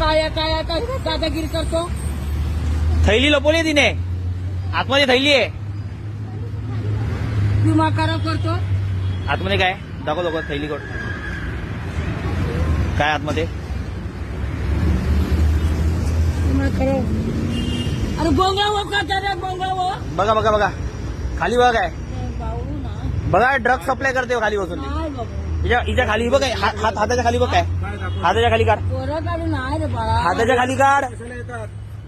काय काय दादागिरी करतो. थैली लपवली आहे तिने. आतमध्ये थैली आहे. विमा करा करतो. आतमध्ये काय? दाखव दाखव थैली कोट काय आतमध्ये? विमा अरे बोंगळा हो का बोंगळा हो बघा बघा बघा. खाली बघा काय. भाऊ ना. बघा ड्रग सप्लाय करते हो खाली बसून. ती. बाबू. हिच्या हिच्या खाली बघ काय? हात हात- हाताच्या खाली बघ काय? हाताच्या खाली काढ. पोरं काढून नाही रे बाळा हाताच्या खाली काढ.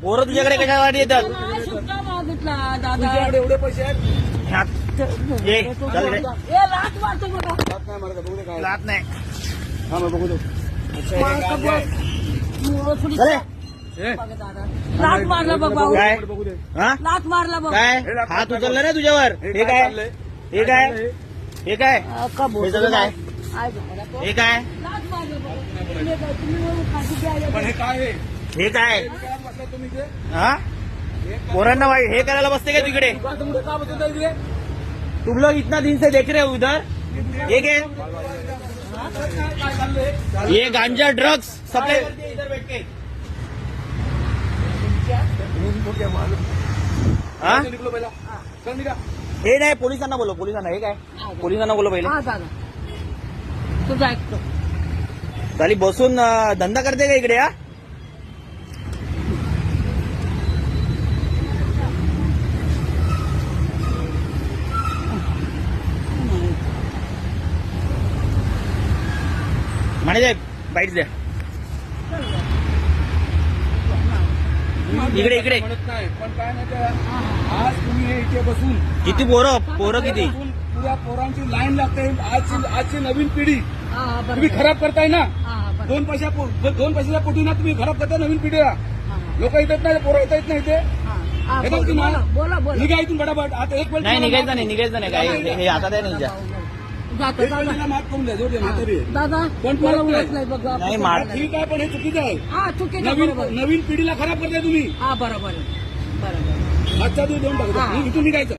पोरं तुझ्याकडे कशासाठी येतात? नाही सुट्टा मागितला दादा एवढे पैसे आहेत? हात- ये, चल रे. ए लाच मारतो बघा हात नाही मारत बघू दे काय लात नाही. हा मग बघू दे. मारतो बघ. मुळं थोडी- चले. ए, बघा दादा. लाच मारला बघ भाऊ. काय? बघू दे. हा? लाच मारला बघ. काय? हात उचलला ना तुझ्यावर. हे काय चाललंय? हे काय? हे काय अ, का बोलतो? हे सगळं काय? आहे बघा तो. हे। काय लाच मारलं बघ. तुम्ही काय- तुम्ही वरून खाली द्यायला पण हे। काय आहे हे? काय काय म्हटलं तुम्ही ते हा पोरांना वाईट हे करायला बसते का तिकडे दुकान समोर का बसवता इकडे तुम लोग इतना दिन से देख रहे हो उधर? ये क्या? है? काय चाललंय ये गांजा ड्रग्स सप्लाई करते हैं? इधर बैठ के हा चल निघलो पहिला। चल निघा हे नाही पोलिसांना बोलो पोलिसांना हे? काय पोलिसांना बोलो पहिले। हा दादा तुझं ऐकतो. खाली बसून अं, धंदा करते का इकडे हा? म्हणे साहेब बाईट द्या इकडे इकडे. म्हणत नाही पण काय नाही आज तुम्ही हे इथे बसून किती पोरं पोरं किती? बसून पुऱ्या पोरांची लाईन लागते आजची आजची नवीन पिढी. तुम्ही खराब करताय ना. बरोबर. दोन पैशा दोन पैशाच्या पोटी ना तुम्ही खराब करताय नवीन पिढीला. लोक येतात नाही पोरं येत नाही ते निघा इथून फटाफट. आता एक वेळ नाही निघायचं नाही निघायचं नाही काय हे- आता नाही निघा ठीक आहे पण हे चुकीचं आहे. हा चुकीचं नवीन नवीन पिढीला खराब करताय तुम्ही. हा बरोबर. बरोबर आजच्या दिवस देऊन टाकतो. इथून निघायचं.